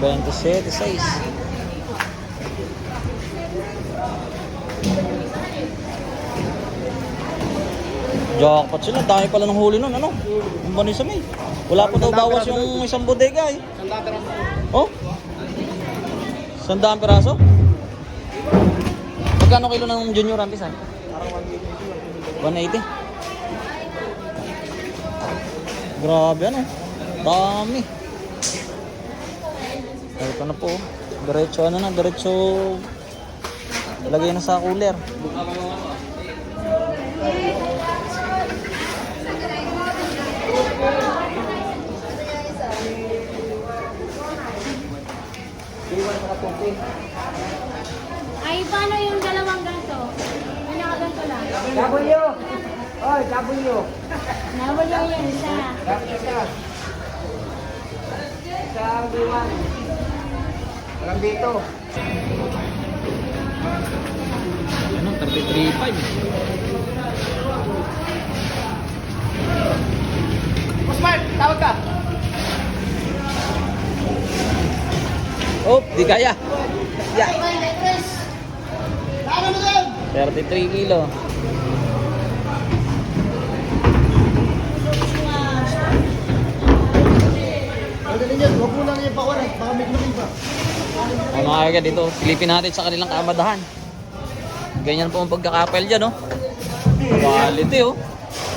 27, 6. Jackpot sila. Dami pala ng huli nun. Ano? Ang banis may. Wala pa daw bawas yung isang bodega eh. Oh? Sandaan piraso? Magkano kilo ng junior antis ah? 180. Grabe ano? Dami. Ito ano na po. Diretso ano na, diretso ilagay na sa cooler. Ay, paano yung dalawang ganito? Yung nakaganto lang? W! Oy, W! Nawala yung isa. Isa, W1. Hanggang dito. Ano, 33.5. Usman, tawag ka. Oh, di kaya. Yeah. 33 kilo. Pagdating yan, huwag mo lang yung pawaran. Baka may luming pa. Ano mga kaya dito, silipin natin sa kanilang kaamadahan. Ganyan po ang pagkakapel dyan, oh. Quality, oh.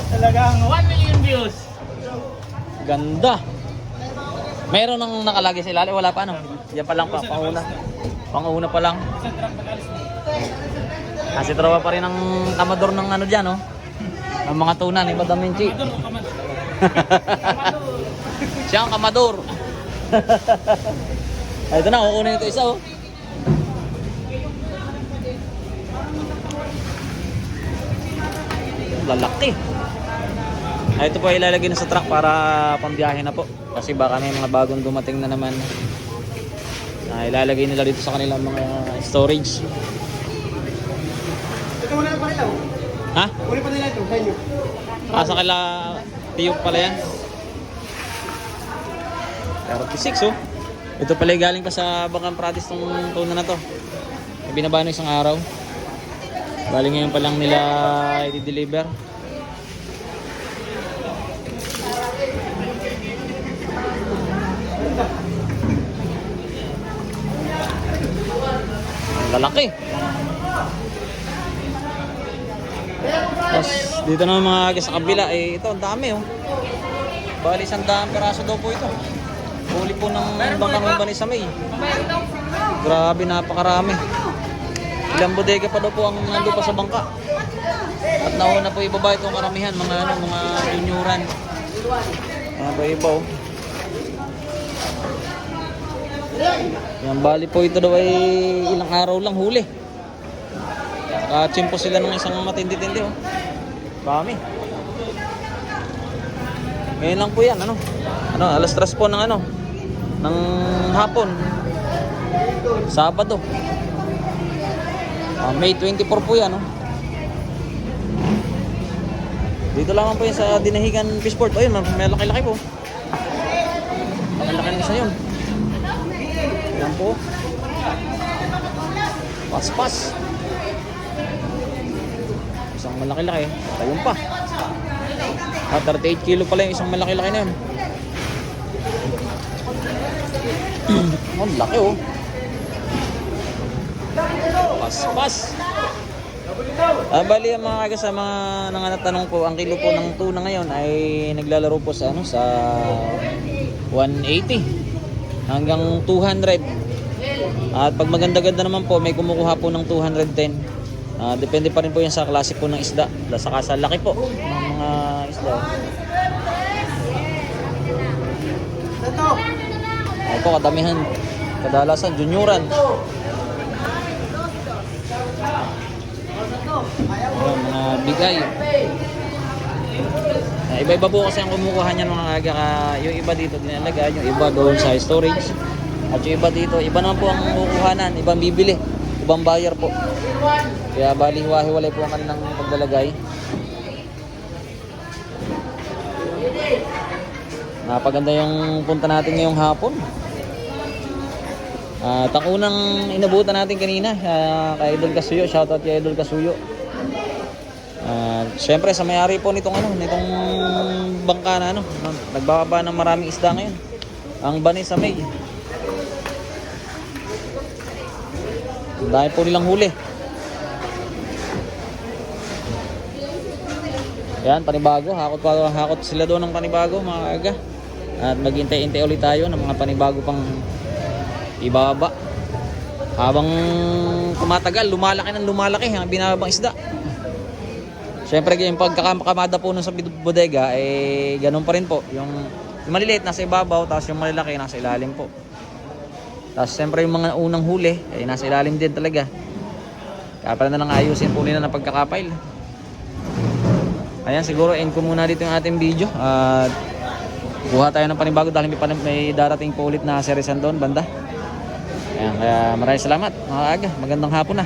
Talagang 1 million views. Ganda. Meron nang nakalagay sa ilalim, wala pa, no? Yan pa lang pa, panguna. Panguna pa lang. Kasi trawa pa rin ang kamador ng ano dyan, oh. Ng mga tuna ni Madam Minchi. Siya ang kamador. Ay, ito na, kukunin ito isa, oh. Lalaki. Ay, ito po ay ilalagay na sa truck para pambiyahe na po. Kasi baka may mga bagong dumating na naman. Na ilalagay nila dito sa kanilang mga storage. Ito muna pa nila. oh. Ha? Uli pa nila ito, sa inyo. Ah, sa kala Piyok pala yan. 36 oh. Ito pala galing pa sa Bakan Pratis tong tuna na to. Binaba na isang araw. Galing ngayon pa lang nila i-deliver. Lalaki. Tapos dito naman mga sa kabila, eh ito ang dami oh. Bali isang daang peraso daw po ito. Huli po ng bangkang ng bani sa may. Grabe, napakarami. Ilang bodega pa daw po ang nando pa sa bangka. At nauna po ibaba itong karamihan, mga ano, mga junioran. Mga ba iba oh. Yan, bali po ito daw ay ilang araw lang huli. Nakachimpo sila ng isang matindi-tindi oh. Dami. Ngayon lang po yan, ano? Ano, alas tres po ng ano? Ng hapon. Sabado. Ah, May 24 po yan, oh. Dito lamang po yan sa Dinahigan Fishport. Ayun, may laki-laki po. Malaki na isa yun. Yan po. Pas-pas. Isang malaki-laki. Ayun pa. Ah, 38 kilo pala yung isang malaki-laki na yun. Ang laki oh. Pas-pas. Ah, bali ang mga kasama nang natanong po, ang kilo po ng tuna ngayon ay naglalaro po sa ano sa 180 hanggang 200. At pag maganda-ganda naman po, may kumukuha po ng 210. Ah, depende pa rin po yan sa klase po ng isda, saka sa laki po ng mga isda. Ito. Kadamihan. Kadalasan, junioran. Ayan, mga bigay. Ah, iba-iba po kasi ang kumukuha niyan mga aga. ka- Yung iba dito dinalaga, yung iba doon sa storage. At yung iba dito, iba naman po ang kukuhanan, ibang bibili, ibang buyer po. Kaya bali hiwa-hiwalay po ang kanilang paglalagay. Napaganda yung punta natin ngayong hapon. At ang unang inabutan natin kanina, ah, kay Idol Kasuyo, shoutout kay Idol Kasuyo. At syempre sa mayari po nitong ano, nitong bangka na ano, nagbababa ng maraming isda ngayon. Ang bani sa May. Dami po nilang huli. Yan, panibago. Hakot, pa, hakot sila doon ng panibago, mga kaga. At maghintay-hintay ulit tayo ng mga panibago pang ibaba. Habang tumatagal, lumalaki ng lumalaki ang binabang isda. Siyempre, yung pagkakakamada po nun sa bodega, eh, ganun pa rin po. Yung, yung maliliit nasa ibabaw, tapos yung malalaki nasa ilalim po. Tapos siyempre yung mga unang huli, eh, nasa ilalim din talaga. Kaya na lang ayusin po nila ng pagkakapail. Ayan, siguro end ko muna dito yung ating video. At buha tayo ng panibago dahil may, may darating po ulit na serisan doon, banda. Ayan, kaya maraming salamat mga aga. Magandang hapon na.